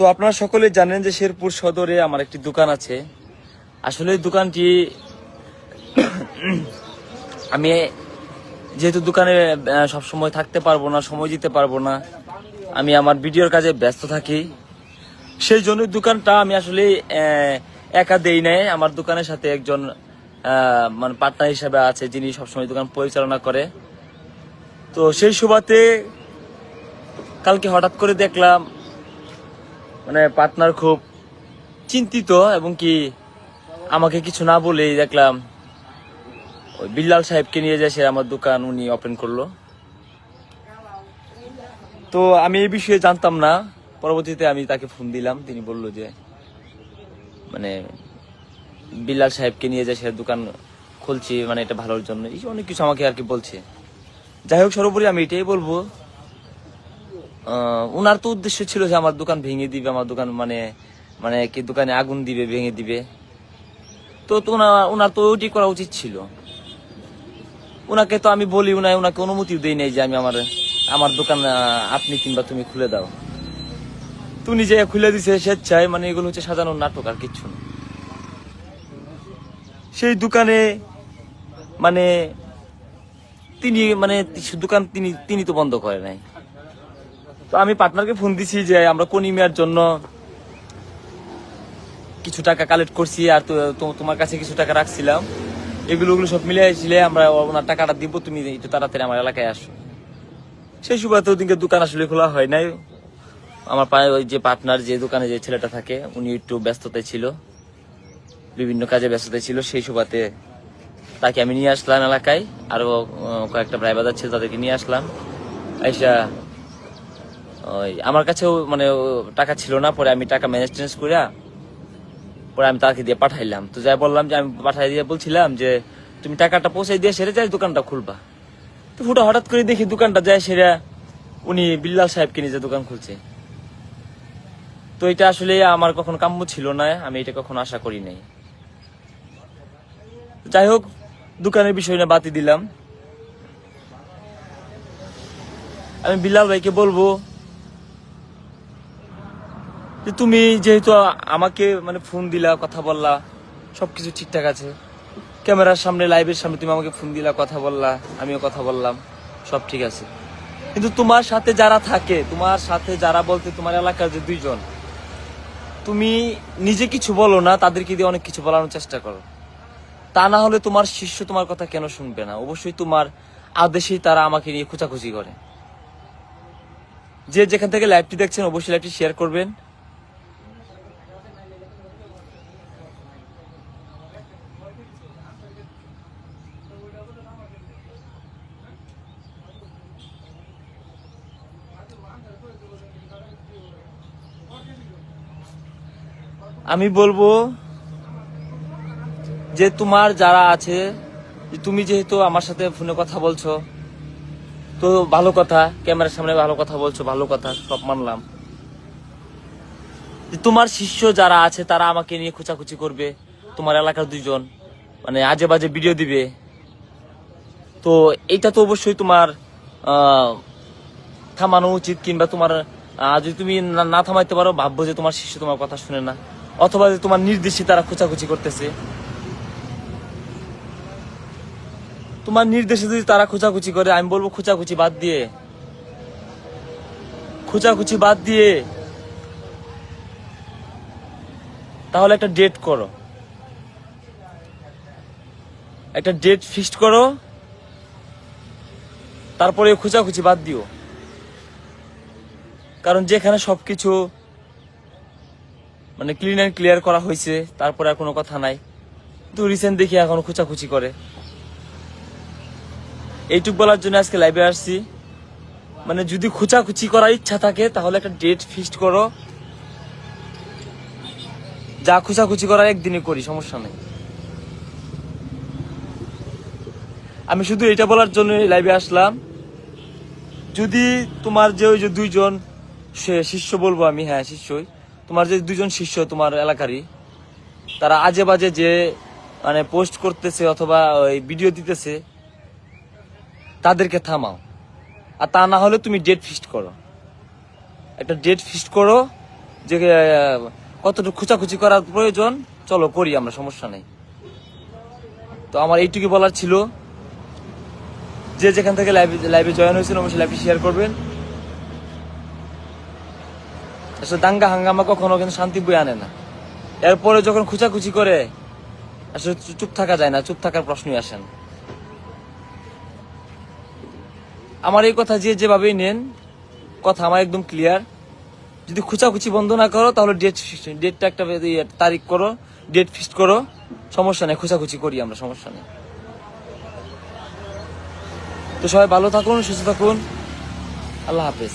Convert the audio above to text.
তো আপনারা সকলে জানেন যে শেরপুর সদরে আমার একটি দোকান আছে। আসলে দোকানটি আমি যেহেতু দোকানে আহ, সবসময় থাকতে পারব না সময় দিতে পারব না আমি আমার ভিডিওর কাজে ব্যস্ত থাকি। সেই জন্য দোকানটা আমি আসলে একা দেই নাই। আমার দোকানের সাথে একজন মানে পার্টনার হিসাবে আছে যিনি সবসময় দোকান পরিচালনা করে। তো সেই সুবাদে কালকে হঠাৎ করে দেখলাম মানে পার্টনার খুব চিন্তিত এবং কি আমাকে কিছু না বলেই দেখলাম ওই বিল্লাল সাহেবকে নিয়ে যায়, সে আমার দোকান উনি ওপেন করল। তো আমি এই বিষয়ে জানতাম না। পরবর্তীতে আমি তাকে ফোন দিলাম। তিনি বলল যে মানে বিল্লাল সাহেবকে নিয়ে যায়, সে দোকান খুলছি মানে এটা ভালোর জন্য। এই অনেক কিছু আমাকে আর কি বলছে। যাই হোক, সর্বোপরি আমি এটাই বলব ওনার তো উদ্দেশ্য ছিল যে আমার দোকান ভেঙে দিবে, আমার দোকান মানে মানে কি দোকানে আগুন দিবে, ভেঙে দিবে। তো ওনার তো ওইটি করা উচিত ছিল। ওনাকে তো আমি বলি উনায় ওনাকে অনুমতি দেই নাই যে আমি আমার আমার দোকান আপনি কিংবা তুমি খুলে দাও। তুমি যে খুলে দিছে স্বেচ্ছায় মানে এগুলো হচ্ছে সাজানোর নাটক আর কিচ্ছু না। সেই দোকানে মানে তিনি মানে দোকান তিনি তিনি তো বন্ধ করে নাই। তো আমি পার্টনারকে ফোন দিছি যে আমরা কনিমিয়ার জন্য কিছু টাকা কালেক্ট করছি আর তোমার কাছে কিছু টাকা রাখছিলাম। এগুলো ওগুলো সব মিলে আসলে আমরা ওনার টাকাটা দিব তুমি একটু তাড়াতাড়ি আমার এলাকায় আসো। সেই সুবাদে ওদিনকে দোকান আসলে খোলা হয় নাই। আমার পায়ে ওই যে পার্টনার যে দোকানে যে ছেলেটা থাকে উনি একটু ব্যস্ততায় ছিল বিভিন্ন কাজে ব্যস্ততায় ছিল। সেই সুবাদে তাকে আমি নিয়ে আসলাম এলাকায়। আরও আহ, কয়েকটা প্রায় বাজার ছিল তাদেরকে নিয়ে আসলাম। আইসা ওই, আমার কাছেও মানে টাকা ছিল না, পরে আমি টাকা ম্যানেজ টেনেজ করে পরে আমি তাকে দিয়ে পাঠাইলাম। তো যাই বললাম যে, আমি পাঠাই দিয়ে বলছিলাম যে, তুমি টাকাটা পৌঁছে দিয়ে সেরে যাই, দোকানটা খুলবা। তো ফুটা হঠাৎ করে দেখি দোকানটা যায় সেরা উনি বিল্লাল সাহেবকে নিজে দোকান খুলছে। তো এটা আসলে আমার কখনো কাম্য ছিল না, আমি এটা কখনো আশা করি নাই। যাই হোক, দোকানের বিষয় না বাতি দিলাম। আমি বিল্লাল ভাইকে বলব যে তুমি যেহেতু আমাকে মানে ফোন দিলা, কথা বললা, সবকিছু ঠিকঠাক আছে। ক্যামেরার সামনে লাইভের সামনে তুমি আমাকে ফোন দিলা, কথা বললা, আমিও কথা বললাম, সব ঠিক আছে। কিন্তু তোমার সাথে যারা থাকে, তোমার সাথে যারা বলতে তোমার এলাকার যে দুইজন, তুমি নিজে কিছু বলো না, তাদেরকে দিয়ে অনেক কিছু বলানোর চেষ্টা করো। তা না হলে তোমার শিষ্য তোমার কথা কেন শুনবে না? অবশ্যই তোমার আদেশেই তারা আমাকে নিয়ে খোঁচাখুচি করে। যে যেখান থেকে লাইভটি দেখছেন, অবশ্যই লাইভটি শেয়ার করবেন। আমি বলব যে তোমার যারা আছে তুমি যেহেতু আমার সাথে ফোনে কথা বলছো, তো ভালো কথা, ক্যামেরার সামনে ভালো কথা বলছো, ভালো কথা, সব মানলাম। তোমার শিষ্য যারা আছে, তারা আমাকে নিয়ে খোঁচাখুচি করবে, তোমার এলাকার দুইজন মানে আজে বাজে ভিডিও দিবে। তো এটা তো অবশ্যই তোমার থামানো উচিত, কিংবা তোমার যদি তুমি না থামাইতে পারো, ভাববো যে তোমার শিষ্য তোমার কথা শুনে না। অথবা তোমার নির্দেশে তারা খোঁচাখুচি করতেছে। তোমার নির্দেশে যদি তারা খোঁচাখুচি করে, আমি বলব খোঁচাখুচি বাদ দিয়ে। খোঁচাখুচি বাদ দিয়ে। তাহলে একটা ডেট করো। একটা ডেট ফিক্সড করো। তারপরে খোঁচাখুচি বাদ দিও। কারণ যেখানে সবকিছু মানে ক্লিন অ্যান্ড ক্লিয়ার করা হয়েছে তারপরে আর কোনো কথা নাই। কিন্তু রিসেন্ট দেখি এখন খোঁচাখুচি করে। এইটুক বলার জন্য আজকে লাইভে আসছি। মানে যদি খোঁচাখুচি করার ইচ্ছা থাকে, তাহলে একটা ডেট ফিক্সড করো। যা খোঁচাখুচি করার একদিনে করি, সমস্যা নেই। আমি শুধু এটা বলার জন্য লাইভে আসলাম। যদি তোমার যে ওই যে দুইজন, সে শিষ্য বলব আমি হ্যাঁ শিষ্যই। তোমার যে দুজন শিষ্য তোমার এলাকারই, তারা আজে বাজে যে মানে পোস্ট করতেছে অথবা ওই ভিডিও দিতেছে, তাদেরকে থামাও। আর তা না হলে তুমি ডেট ফিক্সড করো। একটা ডেট ফিক্সড করো, যে কতটুকু খুচাখুচি করার প্রয়োজন, চলো করি, আমরা সমস্যা নেই। তো আমার এইটুকু বলার ছিল। যে যেখান থেকে লাইভে লাইভে জয়েন হয়েছেন, অবশ্যই লাইভে শেয়ার করবেন। আসলে দাঙ্গা হাঙ্গামা কখনো কিন্তু শান্তি বই আনে না। এরপরে যখন খুচাখুচি করে আসলে চুপ- থাকা যায় না চুপ থাকার প্রশ্নই আসে না। আমার এই কথা যে যেভাবেই নেন কথা আমার একদম ক্লিয়ার যদি খুচাখুচি বন্ধ না করো তাহলে ডেট ডেটটা একটা ইয়ে, তারিখ করো ডেট ফিক্সড করো। সমস্যা নেই খুচাখুচি করি আমরা সমস্যা নেই। তো সবাই ভালো থাকুন সুস্থ থাকুন। আল্লাহ হাফেজ।